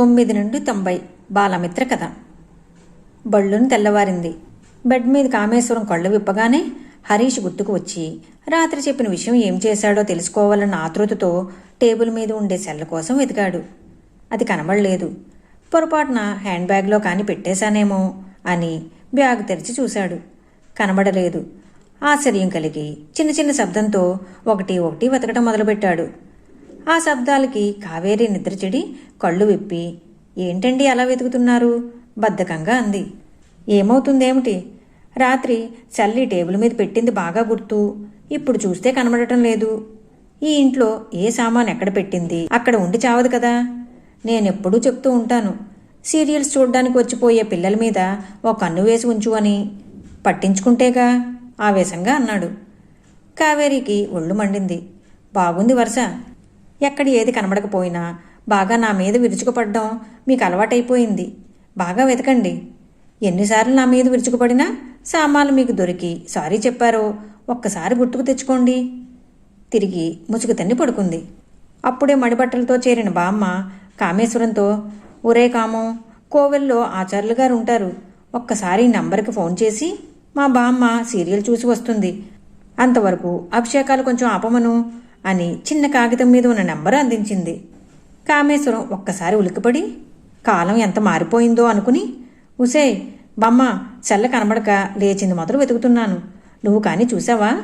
తొమ్మిది నుండి తొంభై. బాలమిత్ర కథ. బళ్ళును తెల్లవారింది. బెడ్ మీద కామేశ్వరం కళ్ళు విప్పగానే హరీష్ గుర్తుకు వచ్చి రాత్రి చెప్పిన విషయం ఏం చేశాడో తెలుసుకోవాలన్న ఆతృతతో టేబుల్ మీద ఉండే సెల్ల కోసం వెతికాడు. అది కనబడలేదు. పొరపాటున హ్యాండ్ బ్యాగ్లో కానీ పెట్టేశానేమో అని బ్యాగ్ తెరిచి చూశాడు. కనబడలేదు. ఆశ్చర్యం కలిగి చిన్న చిన్న శబ్దంతో ఒకటి ఒకటి వెతకడం మొదలుపెట్టాడు. ఆ శబ్దాలకి కావేరి నిద్ర చెడి కళ్ళు విప్పి ఏంటండి అలా వెతుకుతున్నారు? బద్ధకంగా అంది. ఏమవుతుందేమిటి? రాత్రి చల్లి టేబుల్ మీద పెట్టింది బాగా గుర్తు. ఇప్పుడు చూస్తే కనబడటం లేదు. ఈ ఇంట్లో ఏ సామాన్ ఎక్కడ పెట్టింది? అక్కడ ఉండి చావదు కదా. నేనెప్పుడూ చెప్తూ ఉంటాను. సీరియల్స్ చూడ్డానికి వచ్చిపోయే పిల్లల మీద ఒక కన్ను వేసి ఉంచు అని. పట్టించుకుంటేగా? ఆవేశంగా అన్నాడు. కావేరికి ఒళ్ళు మండింది. బాగుంది వరుస. ఎక్కడ ఏది కనబడకపోయినా బాగా నా మీద విరుచుకుపడడం మీకు అలవాటైపోయింది. బాగా వెతకండి. ఎన్నిసార్లు నా మీద విరుచుకుపడినా సామాన్లు మీకు దొరికి సారీ చెప్పారో ఒక్కసారి గుర్తుకు తెచ్చుకోండి. తిరిగి ముసుగు తన్ని పడుకుంది. అప్పుడే మడిబట్టలతో చేరిన బామ్మ కామేశ్వరంతో ఒరే కామో కోవెల్లో ఆచార్యులు గారు ఉంటారు. ఒక్కసారి ఈ నంబర్కి ఫోన్ చేసి మా బామ్మ సీరియల్ చూసి వస్తుంది. అంతవరకు అభిషేకాలు కొంచెం ఆపమను. అని చిన్న కాగితం మీద ఉన్న నెంబర్ అందించింది. కామేశ్వరం ఒక్కసారి ఉలికిపడి కాలం ఎంత మారిపోయిందో అనుకుని ఉసే బమ్మ చెల్ల కనబడక లేచింది మొదలు వెతుకుతున్నాను. నువ్వు కానీ చూసావా?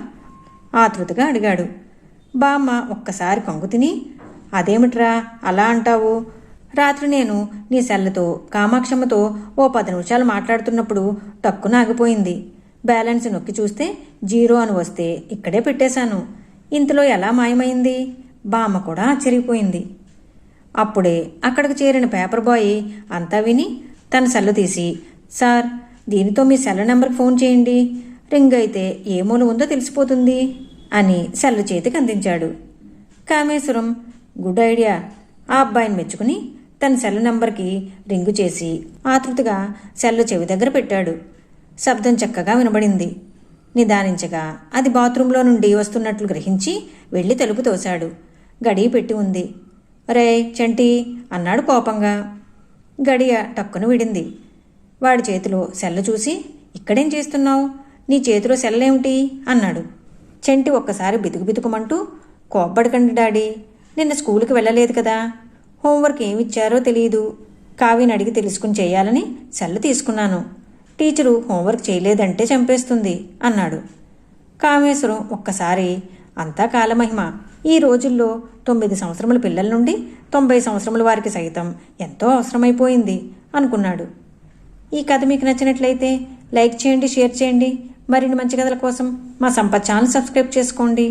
ఆతృతగా అడిగాడు. బామ్మ ఒక్కసారి కొంగు తిని అదేమిట్రా అలా అంటావు? రాత్రి నేను నీ సెల్లతో కామాక్షమ్మతో ఓ పది నిమిషాలు మాట్లాడుతున్నప్పుడు టక్కున ఆగిపోయింది బ్యాలెన్స్ నొక్కి చూస్తే జీరో అని వస్తే ఇక్కడే పెట్టేశాను. ఇంతలో ఎలా మాయమైంది? బామ్మ కూడా ఆశ్చర్యపోయింది. అప్పుడే అక్కడికి చేరిన పేపర్ బాయ్ అంతా విని తన సెల్లు తీసి సార్ దీనితో మీ సెల్ నెంబర్కి ఫోన్ చేయండి. రింగ్ అయితే ఏ మూల ఉందో తెలిసిపోతుంది అని సెల్లు చేతికి అందించాడు. కామేశ్వరం గుడ్ ఐడియా ఆ అబ్బాయిని మెచ్చుకుని తన సెల్ నెంబర్కి రింగు చేసి ఆతృతగా సెల్లు చెవి దగ్గర పెట్టాడు. శబ్దం చక్కగా వినబడింది. నిదానించగా అది బాత్రూంలో నుండి వస్తున్నట్లు గ్రహించి వెళ్ళి తలుపు తోశాడు. గడియ పెట్టి ఉంది. రే చంటి అన్నాడు కోపంగా. గడియ టక్కున విడింది. వాడి చేతిలో సెల్ల చూసి ఇక్కడేం చేస్తున్నావు? నీ చేతిలో సెల్లేమిటి అన్నాడు. చెంటి ఒక్కసారి బితుకు బితుకుమంటూ కోప్పడకండి డాడీ నిన్న స్కూల్కి వెళ్ళలేదు కదా. హోంవర్క్ ఏమిచ్చారో తెలియదు కావ్యని అడిగి తెలుసుకుని చేయాలని సెల్ల తీసుకున్నాను. టీచరు హోంవర్క్ చేయలేదంటే చంపేస్తుంది అన్నాడు. కామేశ్వరం ఒక్కసారి అంతా కాలమహిమ. ఈ రోజుల్లో తొమ్మిది సంవత్సరముల పిల్లల నుండి తొంభై సంవత్సరముల వారికి సైతం ఎంతో అవసరమైపోయింది అనుకున్నాడు. ఈ కథ మీకు నచ్చినట్లయితే లైక్ చేయండి షేర్ చేయండి. మరిన్ని మంచి కథల కోసం మా సంపత్ ఛానల్ సబ్స్క్రైబ్ చేసుకోండి.